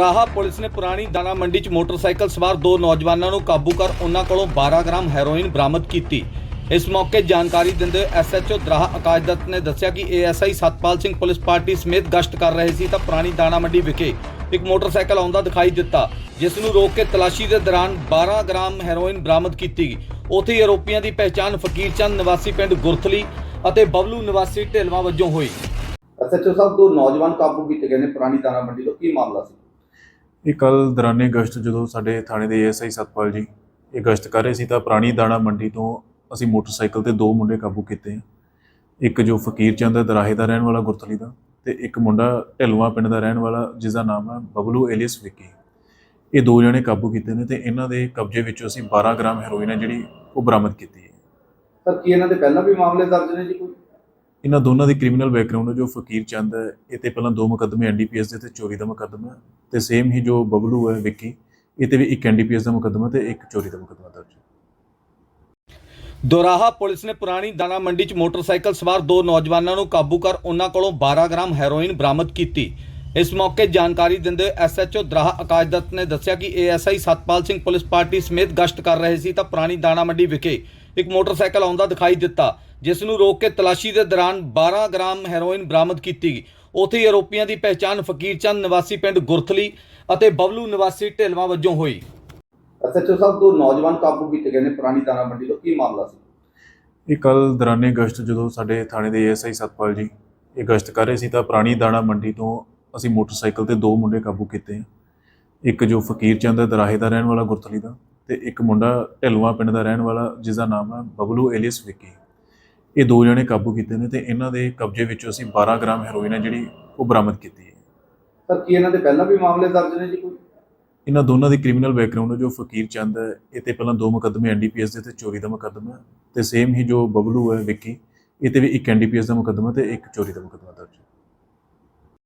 Raha police ਨੇ ਪੁਰਾਣੀ ਦਾਣਾ ਮੰਡੀ 'ਚ ਮੋਟਰਸਾਈਕਲ ਸਵਾਰ ਦੋ ਨੌਜਵਾਨਾਂ ਨੂੰ ਕਾਬੂ ਕਰ ਉਹਨਾਂ ਕੋਲੋਂ 12 ਗ੍ਰਾਮ ਹੈਰੋਇਨ ਬਰਾਮਦ ਕੀਤੀ। ਇਸ ਮੌਕੇ ਜਾਣਕਾਰੀ ਦਿੰਦੇ ਐਸਐਚਓ ਦਰਾਹਾ ਆਕਾਸ਼ ਦੱਤ ਨੇ ਦੱਸਿਆ ਕਿ ASI Satpal Singh police party ਸਮੇਤ ਗਸ਼ਤ ਕਰ ਰਹੇ ਸੀ ਤਾਂ ਪੁਰਾਣੀ ਦਾਣਾ ਮੰਡੀ ਵਿਖੇ ਇੱਕ ਮੋਟਰਸਾਈਕਲ ਆਉਂਦਾ ਦਿਖਾਈ ਦਿੱਤਾ, ਜਿਸ ਨੂੰ ਰੋਕ ਕੇ ਤਲਾਸ਼ੀ ਦੇ ਦੌਰਾਨ 12 ਗ੍ਰਾਮ ਹੈਰੋਇਨ ਬਰਾਮਦ ਕੀਤੀ ਗਈ। ਉੱਥੇ ਹੀ ਆਰੋਪੀਆਂ ਦੀ ਪਹਿਚਾਣ ਫਕੀਰ ਚੰਦ ਨਿਵਾਸੀ ਪਿੰਡ ਗੁਰਥਲੀ ਅਤੇ ਬਬਲੂ ਨਿਵਾਸੀ ਢੇਲਵਾ ਵਜੋਂ ਹੋਈ। ਐਸਐਚਓ ਸਾਹਿਬ, ਦੋ ਨੌਜਵਾਨ ਕਾਬੂ ਕੀਤੇ ਗਏ ਨੇ ਪੁਰਾਣੀ ਦਾਣਾ ਮੰਡੀ ਤੋਂ। ਕੀ ਮਾਮਲਾ ਸੀ? ਇਹ ਕੱਲ ਦੌਰਾਨੇ ਗਸ਼ਤ ਜਦੋਂ ਸਾਡੇ ਥਾਣੇ ਦੇ ਏਐਸਆਈ ਸਤਪਾਲ ਜੀ ਇਹ ਗਸ਼ਤ ਕਰ ਰਹੇ ਸੀ ਤਾਂ ਪੁਰਾਣੀ ਦਾਣਾ ਮੰਡੀ ਤੋਂ ਅਸੀਂ ਮੋਟਰਸਾਈਕਲ ਤੇ ਦੋ ਮੁੰਡੇ ਕਾਬੂ ਕੀਤੇ ਆ। ਇੱਕ ਜੋ ਫਕੀਰ ਚੰਦ ਹੈ, ਦਰਾਹੇ ਦਾ ਰਹਿਣ ਵਾਲਾ ਗੁਰਤਲੀ ਦਾ ਤੇ ਇੱਕ ਮੁੰਡਾ ਢਿਲਵਾ ਪਿੰਡ ਦਾ ਰਹਿਣ ਵਾਲਾ ਜਿਸ ਦਾ ਨਾਮ ਹੈ ਬਬਲੂ ਏਲੀਅਸ ਵਿੱਕੀ। ਇਹ ਦੋ ਜਣੇ ਕਾਬੂ ਕੀਤੇ ਨੇ ਤੇ ਇਹਨਾਂ ਦੇ ਕਬਜ਼ੇ ਵਿੱਚੋਂ ਅਸੀਂ 12 ਗ੍ਰਾਮ ਹੈਰੋਇਨ ਹੈ ਜਿਹੜੀ ਉਹ ਬਰਾਮਦ ਕੀਤੀ ਹੈ। ਸਰ, ਕੀ ਇਹਨਾਂ ਦੇ ਪਹਿਲਾਂ ਵੀ ਮਾਮਲੇ ਦਰਜ ਨੇ ਜੀ ਕੋਈ? ਇਹਨਾਂ ਦੋਨਾਂ ਦੀ ਕ੍ਰਿਮੀਨਲ ਬੈਕਗ੍ਰਾਉਂਡ ਜੋ ਫਕੀਰ ਚੰਦ ਹੈ, ਇਹ ਤੇ ਪਹਿਲਾਂ ਦੋ ਮੁਕੱਦਮੇ ਐਨਡੀਪੀਐਸ ਦੇ ਤੇ ਚੋਰੀ ਦਾ ਮੁਕੱਦਮਾ ਤੇ ਸੇਮ ਹੀ ਜੋ ਬਬਲੂ ਹੈ, ਵਿੱਕੀ, ਇਹ ਤੇ ਵੀ ਇੱਕ ਐਨਡੀਪੀਐਸ ਦਾ ਮੁਕੱਦਮਾ ਤੇ ਇੱਕ ਚੋਰੀ ਦਾ ਮੁਕੱਦਮਾ ਦਰਜ ਹੈ। ਦੋਰਾਹਾ ਪੁਲਿਸ ਨੇ ਪੁਰਾਣੀ ਦਾਣਾ ਮੰਡੀ 'ਚ ਮੋਟਰਸਾਈਕਲ ਸਵਾਰ ਦੋ ਨੌਜਵਾਨਾਂ ਨੂੰ ਕਾਬੂ ਕਰ ਉਹਨਾਂ ਕੋਲੋਂ 12 ਗ੍ਰਾਮ ਹੈਰੋਇਨ ਬਰਾਮਦ ਕੀਤੀ। ਇਸ ਮੌਕੇ ਜਾਣਕਾਰੀ ਦਿੰਦੇ ਐਸਐਚਓ ਦਰਾਹਾ ਆਕਾਸ਼ ਨੇ ਦੱਸਿਆ ਕਿ ASI Satpal Singh police party ਸਮੇਤ ਗਸ਼ਤ ਕਰ ਰਹੇ ਸੀ ਤਾਂ ਪੁਰਾਣੀ ਦਾਣਾ ਮੰਡੀ ਵਿਖੇ ਇੱਕ ਮੋਟਰਸਾਈਕਲ ਆਉਂਦਾ ਦਿਖਾਈ ਦਿੱਤਾ। ਜਿਸ ਨੂੰ ਰੋਕ ਕੇ ਤਲਾਸ਼ੀ ਦੇ ਦੌਰਾਨ 12 ਗ੍ਰਾਮ ਹੈਰੋਇਨ ਬਰਾਮਦ ਕੀਤੀ ਗਈ। ਉੱਥੇ ਹੀ ਆਰੋਪੀਆਂ ਦੀ ਪਹਿਚਾਣ ਫਕੀਰ ਚੰਦ ਨਿਵਾਸੀ ਪਿੰਡ ਗੁਰਥਲੀ ਅਤੇ ਬਬਲੂ ਨਿਵਾਸੀ ਢੇਲਵਾ ਵਜੋਂ ਹੋਈ। ਐਸਐਚਓ ਸਾਹਿਬ ਦੋ ਨੌਜਵਾਨ ਕਾਬੂ ਕੀਤੇ ਗਏ ਨੇ ਪੁਰਾਣੀ ਦਾਣਾ ਮੰਡੀ ਤੋਂ। ਕੀ ਮਾਮਲਾ ਸੀ? ਇਹ ਕੱਲ ਦੌਰਾਨੇ ਗਸ਼ਤ ਜਦੋਂ ਸਾਡੇ ਥਾਣੇ ਦੇ ਏਐਸਆਈ ਸਤਪਾਲ ਜੀ ਇਹ ਗਸ਼ਤ ਕਰ ਰਹੇ ਸੀ ਤਾਂ ਪੁਰਾਣੀ ਦਾਣਾ ਮੰਡੀ ਤੋਂ ਅਸੀਂ ਮੋਟਰਸਾਈਕਲ ਤੇ ਦੋ ਮੁੰਡੇ ਕਾਬੂ ਕੀਤੇ ਆ। ਇੱਕ ਜੋ ਫਕੀਰ ਚੰਦ ਦਰਾਹੇ ਦਾ ਰਹਿਣ ਵਾਲਾ ਗੁਰਤਲੀ ਦਾ ਤੇ ਇੱਕ ਮੁੰਡਾ ਢਿਲਵਾ ਪਿੰਡ ਦਾ ਰਹਿਣ ਵਾਲਾ ਜਿਸ ਦਾ ਨਾਮ ਹੈ ਬਬਲੂ ਏਲੀਅਸ ਵਿੱਕੀ। ਇਹ ਦੋ ਜਣੇ ਕਾਬੂ ਕੀਤੇ ਨੇ ਤੇ ਇਹਨਾਂ ਦੇ ਕਬਜ਼ੇ ਵਿੱਚੋਂ ਅਸੀਂ 12 ਗ੍ਰਾਮ ਹੈਰੋਇਨ ਹੈ ਜਿਹੜੀ ਉਹ ਬਰਾਮਦ ਕੀਤੀ ਹੈ। ਸਰ ਕੀ ਇਹਨਾਂ ਦੇ ਪਹਿਲਾਂ ਵੀ ਮਾਮਲੇ ਦਰਜ ਨੇ ਜੀ ਕੋਈ? ਇਹਨਾਂ ਦੋਨਾਂ ਦੀ ਕ੍ਰਿਮੀਨਲ ਬੈਕਗ੍ਰਾਉਂਡ ਹੈ ਜੋ ਫਕੀਰ ਚੰਦ ਹੈ ਇਹ ਤੇ ਪਹਿਲਾਂ ਦੋ ਮੁਕੱਦਮੇ ਐਨਡੀਪੀਐਸ ਦੇ ਤੇ ਚੋਰੀ ਦਾ ਮੁਕੱਦਮਾ ਤੇ ਸੇਮ ਹੀ ਜੋ ਬਬਲੂ ਹੈ ਵਿੱਕੀ ਇਹ ਤੇ ਵੀ ਇੱਕ ਐਨਡੀਪੀਐਸ ਦਾ ਮੁਕੱਦਮਾ ਤੇ ਇੱਕ ਚੋਰੀ ਦਾ ਮੁਕੱਦਮਾ ਦਰਜ ਹੈ।